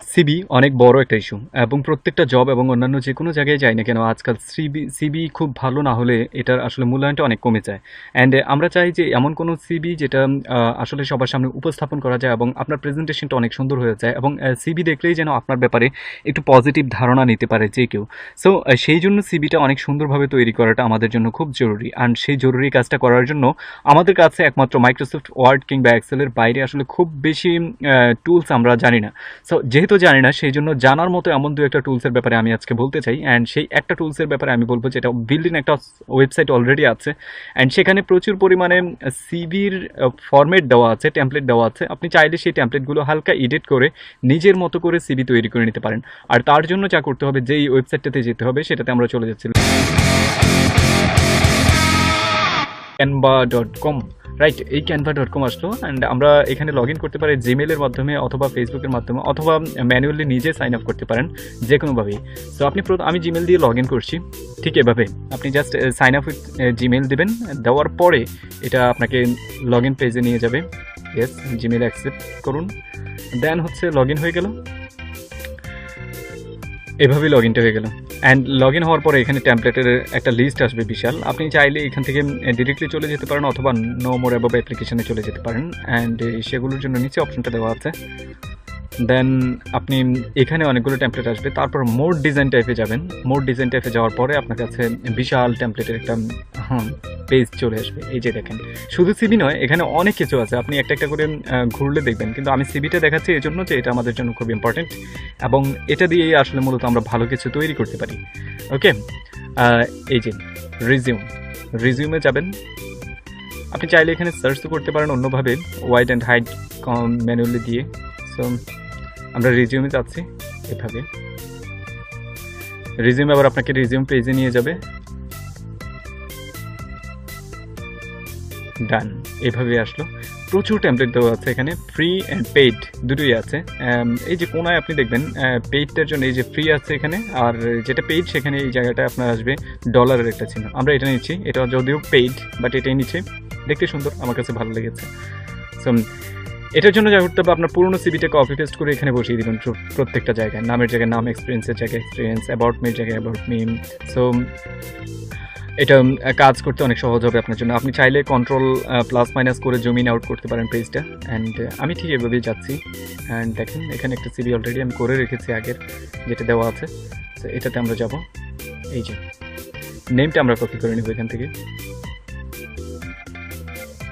CB অনেক বড় একটা ইস্যু এবং প্রত্যেকটা জব এবং অন্যান্য যে কোনো জায়গায় যাই না কেন, আজকাল সিবি সিবি খুব ভালো না হলে এটার আসলে মূল্যায়নটা অনেক কমে যায়। অ্যান্ড আমরা চাই যে এমন কোনো সিবি যেটা আসলে সবার সামনে উপস্থাপন করা যায় এবং আপনার প্রেজেন্টেশনটা অনেক সুন্দর হয়ে যায় এবং সিবি দেখলেই যেন আপনার ব্যাপারে একটু পজিটিভ ধারণা নিতে পারে যে কেউ। সো সেই জন্য সিবিটা অনেক সুন্দরভাবে তৈরি করাটা আমাদের জন্য খুব জরুরি। অ্যান্ড সেই জরুরি কাজটা করার জন্য আমাদের কাছে একমাত্র মাইক্রোসফট ওয়ার্ড কিংবা এক্সেলের বাইরে আসলে খুব বেশি টুলস আমরা জানি না। সো যেহেতু জানি না সেই জন্য জানার মতো এমন দু একটা টুলসের ব্যাপারে আমি আজকে বলতে চাই। অ্যান্ড সেই একটা টুলসের ব্যাপারে আমি বলব যেটা বিল্ডিং একটা ওয়েবসাইট অলরেডি আছে। অ্যান্ড সেখানে প্রচুর পরিমাণে সিভির ফরম্যাট দেওয়া আছে টেমপ্লেট দেওয়া আছে। আপনি চাইলে সেই টেমপ্লেটগুলো হালকা এডিট করে নিজের মতো করে সিভি তৈরি করে নিতে পারেন। আর তার জন্য যা করতে হবে, যেই ওয়েবসাইটটাতে যেতে হবে, সেটাতে আমরা চলে যাচ্ছি। ক্যানভা ডট কম রাইট এই ক্যানভা ডট কম আসলো অ্যান্ড আমরা এখানে লগ ইন করতে পারি জিমেলের মাধ্যমে অথবা ফেসবুকের মাধ্যমে, অথবা ম্যানুয়ালি নিজে সাইন আপ করতে পারেন যে কোনোভাবেই তো আপনি আমি জিমেল দিয়ে লগ ইন করছি, ঠিক এভাবে। আপনি just sign up with Gmail দেবেন, দেওয়ার পরে এটা আপনাকে লগ ইন পেজে নিয়ে যাবে। ইয়েস জিমেল অ্যাকসেপ্ট করুন। দেন হচ্ছে লগ ইন হয়ে গেল। এভাবেই লগ ইনটা হয়ে গেল। অ্যান্ড লগ ইন হওয়ার পরে এখানে ট্যাম্পলেটের একটা লিস্ট আসবে বিশাল। আপনি চাইলে এখান থেকে ডিরেক্টলি চলে যেতে পারেন অথবা নো মোর অ্যাবাব অ্যাপ্লিকেশানে চলে যেতে পারেন। অ্যান্ড সেগুলোর জন্য নিচে অপশনটা দেওয়া আছে। দেন আপনি এখানে অনেকগুলো টেমপ্লেট আসবে। তারপর মোর ডিজাইন টাইপে যাবেন। মোর ডিজাইন টাইপে যাওয়ার পরে আপনার কাছে বিশাল টেমপ্লেটের একটা পেজ চলে আসবে। এই যে দেখেন। শুধু সিবি নয়, এখানে অনেক কিছু আছে। আপনি একটা একটা করে ঘুরলে দেখবেন। কিন্তু আমি সিবিটা দেখাচ্ছি এই জন্য যে এটা আমাদের জন্য খুব ইম্পর্টেন্ট এবং এটা দিয়েই আসলে মূলত আমরা ভালো কিছু তৈরি করতে পারি। ওকে এই যে রিজিউম রিজিউমে যাবেন। আপনি চাইলে এখানে সার্চ করতে পারেন অন্যভাবে। ওয়াইড অ্যান্ড হাইট ম্যানুয়ালি দিয়ে। সো আমরা রিজিউমে যাচ্ছি এভাবে। রিজিউম আবার আপনাকে রিজিউম পেজে নিয়ে যাবে। ডান এভাবে আসলো। প্রচুর টেমপ্লেট দেওয়া আছে এখানে। ফ্রি অ্যান্ড পেইড দুটোই আছে। Um, এই যে কোনায় আপনি দেখবেন পেইডটার জন্য এই যে ফ্রি আছে এখানে আর যেটা পেইড সেখানে এই জায়গাটা আপনার আসবে ডলারের একটা চিহ্ন। আমরা এটা নিচ্ছি। এটা যদিও পেইড বাট এটাই নিচ্ছি। দেখতে সুন্দর আমার কাছে ভালো লেগেছে। সো এটার জন্য যা করতে হবে, আপনার পুরোনো সিবিটা কপি পেস্ট করে এখানে বসিয়ে দিবেন প্রত্যেকটা জায়গায়। নামের জায়গায়, নাম এক্সপিরিয়েন্সের জায়গায় এক্সপিরিয়েন্স অ্যাবাউট মির জায়গায় অ্যাবাউট মি সো এটা কাজ করতে অনেক সহজ হবে আপনার জন্য। আপনি চাইলে কন্ট্রোল প্লাস মাইনাস করে জুমিন আউট করতে পারেন পেজটা অ্যান্ড আমি ঠিক এভাবেই যাচ্ছি। অ্যান্ড দেখেন, এখানে একটা সিবি অলরেডি আমি করে রেখেছি আগের, যেটা দেওয়া আছে। তো এটাতে আমরা যাব। এই যে নেমটা আমরা কপি করে নেব এখান থেকে।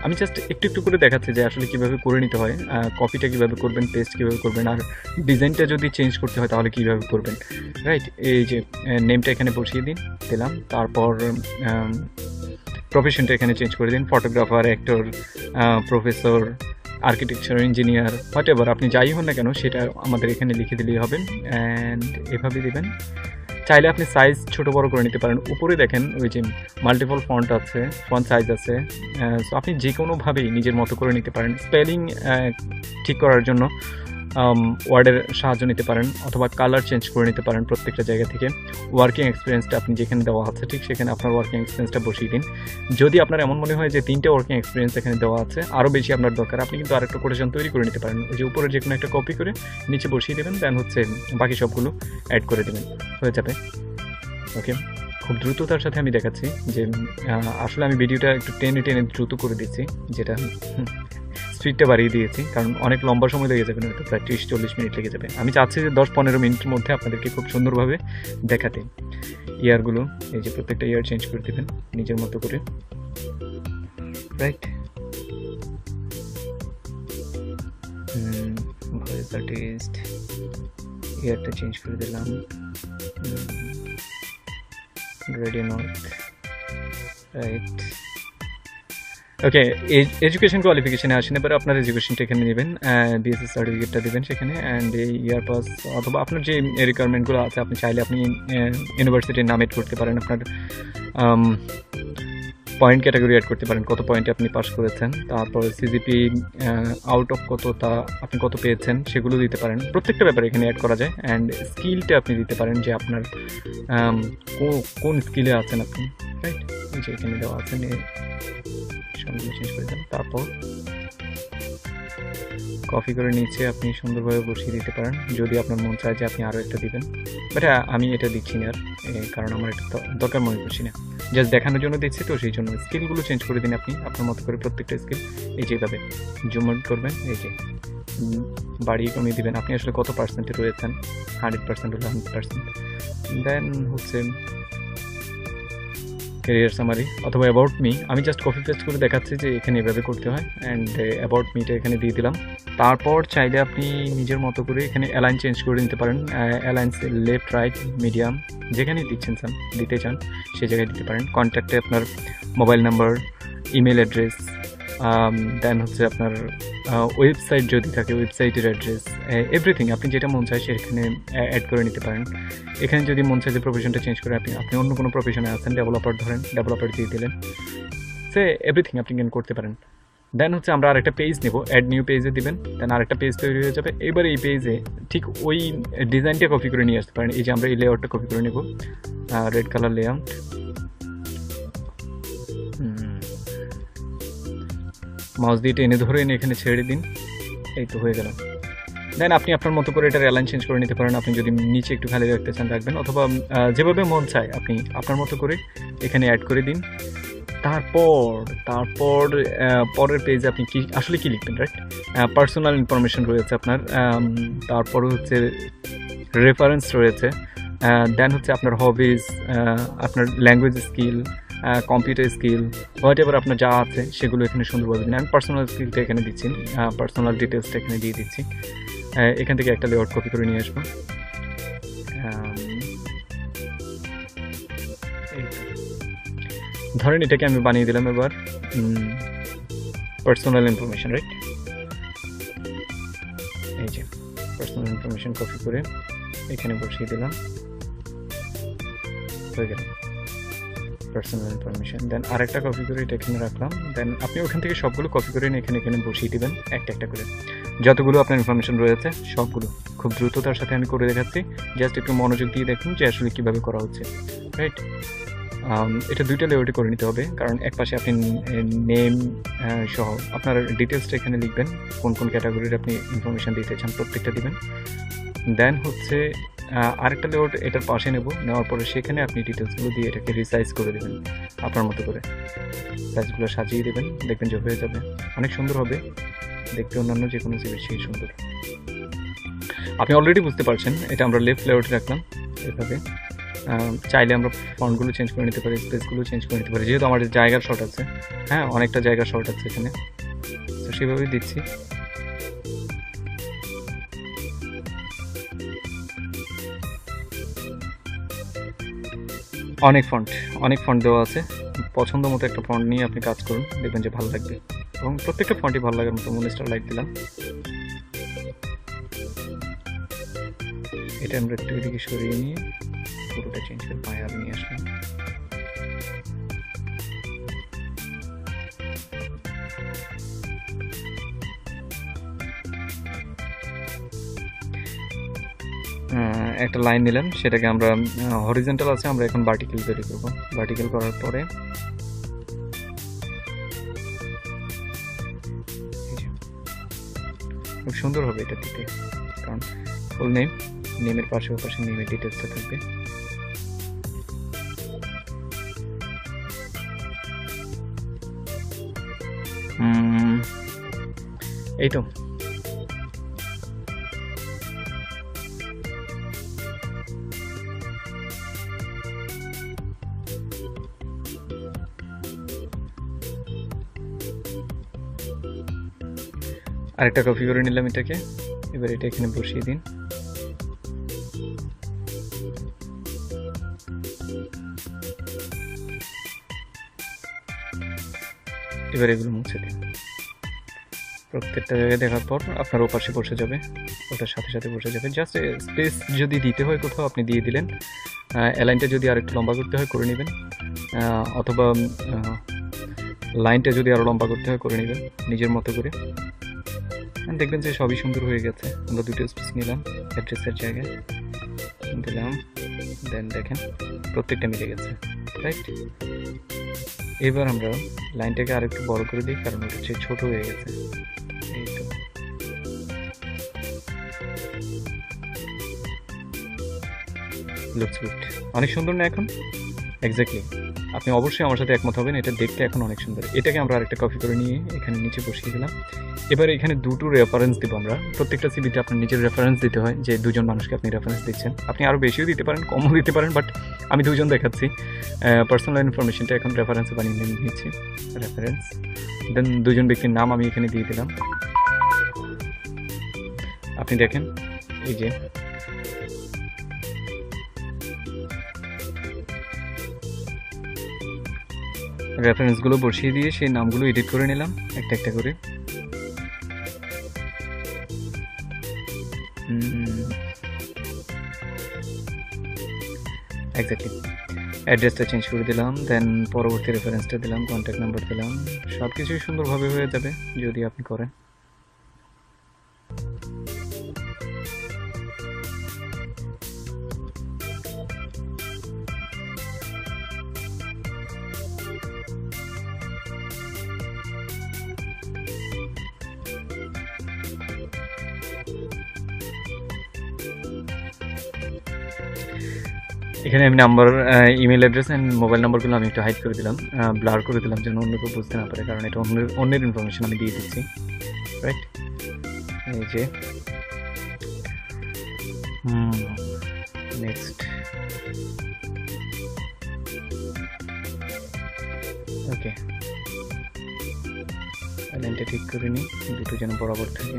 আমি জাস্ট একটু একটু করে দেখাচ্ছি যে আসলে কীভাবে করে নিতে হয় কপিটা কীভাবে করবেন পেস্ট কীভাবে করবেন, আর ডিজাইনটা যদি চেঞ্জ করতে হয় তাহলে কীভাবে করবেন? রাইট এই যে নেমটা এখানে বসিয়ে দিন, দিলাম। তারপর প্রফেশনটা এখানে চেঞ্জ করে দিন। Photographer actor professor architecture engineer whatever আপনি যাই হন না কেন, সেটা আমাদের এখানে লিখে দিলেই হবে। অ্যান্ড এভাবে দিবেন। চাইলে আপনি সাইজ ছোট বড় করে নিতে পারেন। উপরে দেখেন ওই যে মাল্টিপল ফন্ট আছে ফন্ট সাইজ আছে সো আপনি যে কোনোভাবেই নিজের মতো করে নিতে পারেন। স্পেলিং ঠিক করার জন্য ওয়ার্ডের সাহায্য নিতে পারেন অথবা কালার চেঞ্জ করে নিতে পারেন প্রত্যেকটা জায়গা থেকে। ওয়ার্কিং এক্সপিরিয়েন্সটা আপনি যেখানে দেওয়া আছে, ঠিক সেখানে আপনার ওয়ার্কিং এক্সপিরিয়েন্সটা বসিয়ে দিন। যদি আপনার এমন মনে হয় যে তিনটে ওয়ার্কিং এক্সপিরিয়েন্স এখানে দেওয়া আছে আরও বেশি আপনার দরকার, আপনি কিন্তু আরেকটা কোটেশন তৈরি করে নিতে পারেন। ওই যে উপরে যে কোনো একটা কপি করে নিচে বসিয়ে দেবেন দেন হচ্ছে বাকি সবগুলো অ্যাড করে দেবেন। হয়ে যাবে? ওকে খুব দ্রুততার সাথে আমি দেখাচ্ছি যে আসলে আমি ভিডিওটা একটু টেনে টেনে দ্রুত করে দিচ্ছি, যেটা স্পিডটা বাড়িয়ে দিয়েছি, কারণ অনেক লম্বা সময় লেগে যাবে না, হয়তো প্রায় ত্রিশ, চল্লিশ মিনিট লেগে যাবে। আমি চাচ্ছি যে দশ, পনেরো মিনিটের মধ্যে আপনাদেরকে খুব সুন্দরভাবে দেখাতে। ইয়ারগুলো, এই যে প্রত্যেকটা ইয়ার চেঞ্জ করে দেবেন, নিজের মতো করে। রাইট ভয়েস ইয়ারটা চেঞ্জ করে দিলাম। Radio north right okay education কোয়ালিফিকেশনে আসেন, এবার আপনার এডুকেশনটা এখানে নেবেন বিএসএস সার্টিফিকেটটা দেবেন সেখানে অ্যান্ড এই ইয়ার পাস অথবা আপনার যে রিকোয়ারমেন্টগুলো আছে, আপনি চাইলে আপনি ইউনিভার্সিটির নাম এড করতে পারেন, আপনার পয়েন্ট ক্যাটাগরি অ্যাড করতে পারেন, কত পয়েন্টে আপনি পাস করেছেন, তারপর সিজিপি আউট অফ কত তা আপনি কত পেয়েছেন, সেগুলো দিতে পারেন, প্রত্যেকটা ব্যাপারে এখানে অ্যাড করা যায় অ্যান্ড স্কিলটা আপনি দিতে পারেন যে আপনার কোন স্কিলে আছেন আপনি রাইট যে এখানে দেওয়া আছে সবগুলো চেঞ্জ করে দেন। তারপর কপি করে নিচে আপনি সুন্দরভাবে বসিয়ে দিতে পারেন। যদি আপনার মন চায় যে আপনি আরও একটা দিবেন। বাট আমি এটা দিচ্ছি না আর কারণ আমার এটা দরকার মনে করছি না। জাস্ট দেখানোর জন্য দিচ্ছি তো, সেই জন্য স্কিলগুলো চেঞ্জ করে দিন আপনি। আপনার মতো করে প্রত্যেকটা স্কিল এই যেভাবে জুম আউট করবেন, এই যে বাড়িয়ে কমিয়ে দিবেন। আপনি আসলে কত পার্সেন্টে রয়েছেন? হান্ড্রেড পার্সেন্ট হলে হান্ড্রেড পার্সেন্ট দেন হচ্ছে ক্যারিয়ার সামারি অথবা অ্যাবাউট মি আমি জাস্ট কপি পেস্ট করে দেখাচ্ছি যে এখানে এভাবে করতে হয় অ্যান্ড অ্যাবাউট মিটা এখানে দিয়ে দিলাম। তারপর চাইলে আপনি নিজের মতো করে এখানে অ্যালাইন চেঞ্জ করে নিতে পারেন অ্যালাইন্স লেফট রাইট মিডিয়াম যেখানে দিচ্ছেন চান দিতে চান সেই জায়গায় দিতে পারেন। কন্ট্যাক্টে আপনার mobile number email address then হচ্ছে আপনার ওয়েবসাইট যদি থাকে ওয়েবসাইটের অ্যাড্রেস এভরিথিং আপনি যেটা মন চায় সেখানে অ্যাড করে নিতে পারেন। এখানে যদি মন চায় যে প্রফেশনটা চেঞ্জ করে, আপনি আপনি অন্য কোনো প্রফেশনে আছেন ডেভেলপার ধরেন ডেভেলপার দিয়ে দিলেন, সে এভরিথিং আপনি ক্যান করতে পারেন। দেন হচ্ছে আমরা আরেকটা পেজ নেব অ্যাড নিউ পেজে দিবেন দেন আরেকটা পেজ তৈরি হয়ে যাবে। এবার এই পেজে ঠিক ওই ডিজাইনটা কপি করে নিয়ে আসতে পারেন। এই যে আমরা এই লেআউটটা কপি করে নেব রেড কালার লেআউট মাউস দিয়ে টেনে ধরে এনে এখানে ছেড়ে দিন। এই তো হয়ে গেল। দেন আপনি আপনার মতো করে এটার অ্যালাইন চেঞ্জ করে নিতে পারেন। আপনি যদি নিচে একটু খালি রাখতে চান রাখবেন, অথবা যেভাবে মন চায় আপনি আপনার মতো করে এখানে অ্যাড করে দিন। তারপর তারপর পরের পেজে আপনি কি, আসলে কি লিখবেন রাইট পার্সোনাল ইনফরমেশন রয়েছে আপনার তারপর হচ্ছে রেফারেন্স রয়েছে। দেন হচ্ছে আপনার হবিজ আপনার language skill computer skill whatever আপনার যা আছে, সেগুলো এখানে সুন্দরভাবে দিন। আমি পার্সোনাল স্কিলটা এখানে দিচ্ছি পার্সোনাল ডিটেলসটা এখানে দিয়ে দিচ্ছি। এখান থেকে একটা লেআউট কপি করে নিয়ে আসব। ধরেন এটাকে আমি বানিয়ে দিলাম এবার পার্সোনাল ইনফরমেশন রাইট এই যে পার্সোনাল ইনফরমেশন কপি করে এখানে বসিয়ে দিলাম। হয়ে গেল। পার্সোনাল ইনফরমেশন দেন আরেকটা কপি করে এটা এখানে রাখলাম দেন আপনি ওখান থেকে সবগুলো কপি করে নিয়ে এখানে এখানে বসিয়ে দিবেন, একটা একটা করে। যতগুলো আপনার ইনফরমেশন রয়েছে, সবগুলো। খুব দ্রুততার সাথে আমি করে দেখাচ্ছি জাস্ট একটু মনোযোগ দিয়ে দেখুন যে আসলে কীভাবে করা হচ্ছে রাইট এটা দুইটা লেয়ারে করে নিতে হবে, কারণ এক পাশে আপনি নেম সহ আপনার ডিটেলসটা এখানে লিখবেন, কোন কোন ক্যাটাগরির আপনি ইনফরমেশন দিতে চান প্রত্যেকটা দিবেন। দেন হচ্ছে আরেকটা লেআউট এটার পাশে নেব। নেওয়ার পরে সেখানে আপনি ডিটেলসগুলো দিয়ে এটাকে রিসাইজ করে দেবেন আপনার মতো করে। সাইজগুলো সাজিয়ে দেবেন, দেখবেন যে হয়ে যাবে। অনেক সুন্দর হবে। দেখতে অন্যান্য যে কোনো জিনিস সেই সুন্দর। আপনি অলরেডি বুঝতে পারছেন, এটা আমরা লেফট লেআউটে রাখলাম এভাবে। চাইলে আমরা ফন্টগুলো চেঞ্জ করে নিতে পারি স্পেসগুলো চেঞ্জ করে নিতে পারি। যেহেতু আমাদের জায়গার শর্ট আছে হ্যাঁ অনেকটা জায়গার শর্ট আছে এখানে। তো সেভাবেই দিচ্ছি। অনেক ফন্ট অনেক ফন্ট দেওয়া আছে। পছন্দ মতো একটা ফন্ট নিয়ে আপনি কাজ করুন, দেখবেন যে ভালো লাগবে। এবং প্রত্যেকটা ফন্টই ভালো লাগার মতো মনে স্টার লাইক দিলাম। এটা আমরা একটু এদিকে সরিয়ে নিয়ে, পুরোটা চেঞ্জ করে পায়ে নিয়ে আসলাম। একটা লাইন নিলাম সেটাকে আমরা হরিজেন্টাল আছে, আমরা এখন ভার্টিক্যাল তৈরি করব। ভার্টিক্যাল করার পরে খুব সুন্দর হবে এটা দিতে কারণ ফুল নেম নেমের পাশে পাশে নেমের ডিটেলসটা থাকবে। এই তো আরেকটা কপি করে নিলাম এটাকে। এবার এটা এখানে বসিয়ে দিন। এবার এগুলো মুছে দিন। প্রত্যেকটা জায়গায় দেখার পর আপনার ওপাশে বসে যাবে, ওটার সাথে সাথে বসে যাবে। জাস্ট স্পেস যদি দিতে হয় কোথাও, আপনি দিয়ে দিলেন। অ্যালাইনটা যদি আরেকটু লম্বা করতে হয়, করে নেবেন। অথবা লাইনটা যদি আরও লম্বা করতে হয়, করে নেবেন। নিজের মতো করে। দেখবেন যে সবই সুন্দর হয়ে গেছে। আমরা দুটো স্পেস নিলাম অ্যাড্রেসের জায়গায়। দিলাম দেন দেখেন, প্রত্যেকটা মিলে গেছে রাইট এবার আমরা লাইনটাকে আর একটু বড় করে দিই, কারণ হচ্ছে ছোট হয়ে গেছে। লুকস গুড অনেক সুন্দর না এখন? এক্স্যাক্টলি আপনি অবশ্যই আমার সাথে একমত হবেন, এটা দেখতে এখন অনেক সুন্দর। এটাকে আমরা আরেকটা কপি করে নিয়ে এখানে নিচে বসিয়ে দিলাম। এবার এখানে দুটো রেফারেন্স দিব আমরা। প্রত্যেকটা সিবিতে আপনার নিজের রেফারেন্স দিতে হয়, যে দুজন মানুষকে আপনি রেফারেন্স দিচ্ছেন। আপনি আরও বেশিও দিতে পারেন, কমও দিতে পারেন বাট আমি দুজন দেখাচ্ছি। পার্সোনাল ইনফরমেশনটা এখন রেফারেন্সে বানিয়ে নিয়ে নিচ্ছি রেফারেন্স দেন দুজন ব্যক্তির নাম আমি এখানে দিয়ে দিলাম। আপনি দেখেন, এই যে রেফারেন্সগুলো বসিয়ে দিয়ে সেই নামগুলো এডিট করে নিলাম, একটা একটা করে। এক্স্যাক্টলি অ্যাড্রেসটা চেঞ্জ করে দিলাম দেন পরবর্তী রেফারেন্সটা দিলাম কন্ট্যাক্ট নাম্বার দিলাম সব কিছুই সুন্দরভাবে হয়ে যাবে যদি আপনি করেন। এখানে আমি number email address and mobile নাম্বারগুলো আমি একটু হাইড করে দিলাম ব্লার করে দিলাম যেন অন্য কেউ বুঝতে না পারে, কারণ এটা অন্যের অন্যের ইনফরমেশন আমি দিয়ে দিচ্ছি। রাইট এই যে নেক্সট ওকে লাইনটা ঠিক করে নিই, দুটো যেন বরাবর থাকে।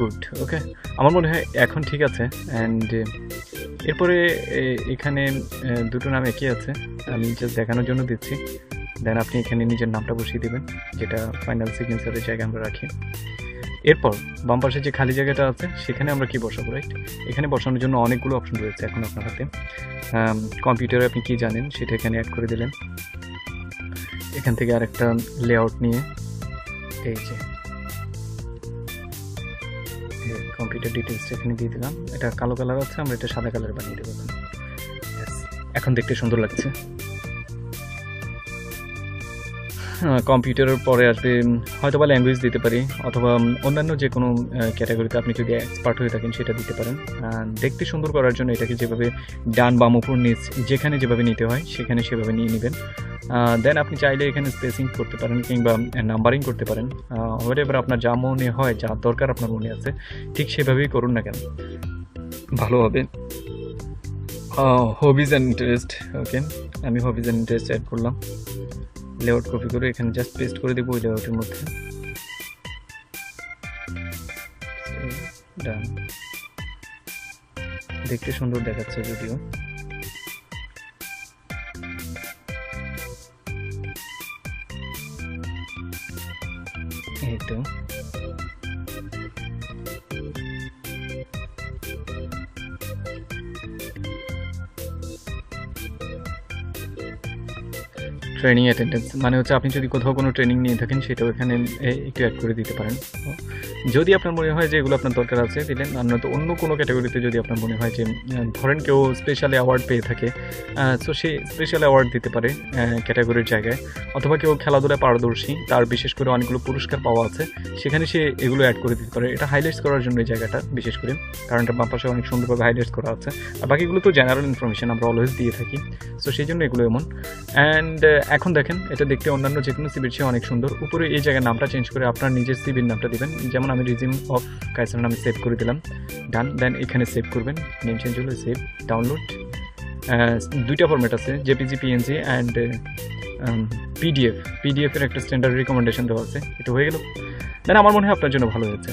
Good, okay? আমার মনে হয় এখন ঠিক আছে অ্যান্ড এরপরে এখানে দুটো নাম একই আছে, আমি জাস্ট দেখানোর জন্য দিচ্ছি দেন আপনি এখানে নিজের নামটা বসিয়ে দেবেন, যেটা ফাইনাল সিগনেচারের জায়গায় আমরা রাখি। এরপর, বাম পাশে যে খালি জায়গাটা আছে, সেখানে আমরা কি বসাবো রাইট এখানে বসানোর জন্য অনেকগুলো অপশন রয়েছে এখন আপনার হাতে। কম্পিউটারে আপনি কি জানেন, সেটা এখানে অ্যাড করে দিলেন। এখান থেকে আরেকটা লেআউট নিয়ে, এই যে কম্পিউটার ডিটেলসটা এখানে দিয়ে দিলাম। এটা কালো কালার আছে, আমরা এটা সাদা কালার বানিয়ে দেবো। এখন দেখতে সুন্দর লাগছে। কম্পিউটারের পরে আসবে হয়তো বা ল্যাঙ্গুয়েজ দিতে পারি, অথবা অন্যান্য যে কোনো ক্যাটাগরিতে আপনি যদি এক্সপার্ট হয়ে থাকেন, সেটা দিতে পারেন। দেখতে সুন্দর করার জন্য এটাকে যেভাবে ডান বাম উপর নিচ, যেখানে যেভাবে নিতে হয়, সেখানে সেভাবে নিয়ে নেবেন। দেন আপনি চাইলে এখানে স্পেসিং করতে পারেন কিংবা নাম্বারিং করতে পারেন। হোয়াট এবার আপনার যা মনে হয়, যা দরকার আপনার মনে আছে, ঠিক সেভাবেই করুন না কেন। ভালো হবে। হবিজ অ্যান্ড ইন্টারেস্ট ওকে আমি হবিজ অ্যান্ড ইন্টারেস্ট অ্যাড করলাম। লেআউট কপি করে এখানে জাস্ট পেস্ট করে দেবো ওই লেআউটের মধ্যে। দেখতে সুন্দর দেখাচ্ছে যদিও। এই তো। ট্রেনিং অ্যাটেন্ডেন্স মানে হচ্ছে আপনি যদি কোথাও কোনো ট্রেনিং নিয়ে থাকেন, সেটাও এখানে একটু অ্যাড করে দিতে পারেন। যদি আপনার মনে হয় যে এগুলো আপনার দরকার আছে, দিলেন আর নয়তো অন্য কোনো ক্যাটাগরিতে যদি আপনার মনে হয় যে ধরেন কেউ স্পেশাল অ্যাওয়ার্ড পেয়ে থাকে সো সে স্পেশাল অ্যাওয়ার্ড দিতে পারে ক্যাটাগরির জায়গায়। অথবা কেউ খেলাধুলায় পারদর্শী, তার বিশেষ করে অনেকগুলো পুরস্কার পাওয়া আছে, সেখানে সে এগুলো অ্যাড করে দিতে পারে। এটা হাইলাইটস করার জন্য এই জায়গাটা বিশেষ করে কারণ এটা বাম পাশে অনেক সুন্দরভাবে হাইলাইটস করা আছে। আর বাকিগুলো তো জেনারেল ইনফরমেশন আমরা অলওয়েজ দিয়ে থাকি সো সেই জন্য এগুলো এমন। অ্যান্ড এখন দেখেন, এটা দেখতে অন্যান্য যে কোনো সিবির চেয়ে অনেক সুন্দর। উপরে এই জায়গায় নামটা চেঞ্জ করে আপনার নিজের সিবির নামটা দিবেন। যেমন আমি রিজিম অফ কাইসার নামে সেভ করে দিলাম। ডান দেন এখানে সেভ করবেন। নেম চেঞ্জ হলো সেভ ডাউনলোড দুইটা ফরম্যাট আছে জেপিজি পিএনজি অ্যান্ড পিডিএফ পিডিএফের একটা স্ট্যান্ডার্ড রিকমেন্ডেশন দেওয়া আছে। এটা হয়ে গেল। দেন আমার মনে হয় আপনার জন্য ভালো হয়েছে।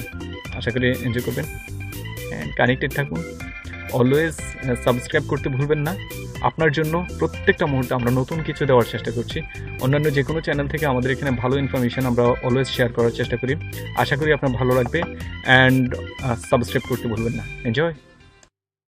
আশা করি এনজয় করবেন। অ্যান্ড কানেক্টেড থাকুন। অলওয়েজ সাবস্ক্রাইব করতে ভুলবেন না। আপনার জন্য প্রত্যেকটা মুহূর্তে আমরা নতুন কিছু দেওয়ার চেষ্টা করছি। অন্যান্য যে কোনো চ্যানেল থেকে আমাদের এখানে ভালো ইনফরমেশান আমরা অলওয়েজ শেয়ার করার চেষ্টা করি। আশা করি আপনার ভালো লাগবে। অ্যান্ড সাবস্ক্রাইব করতে ভুলবেন না। এনজয়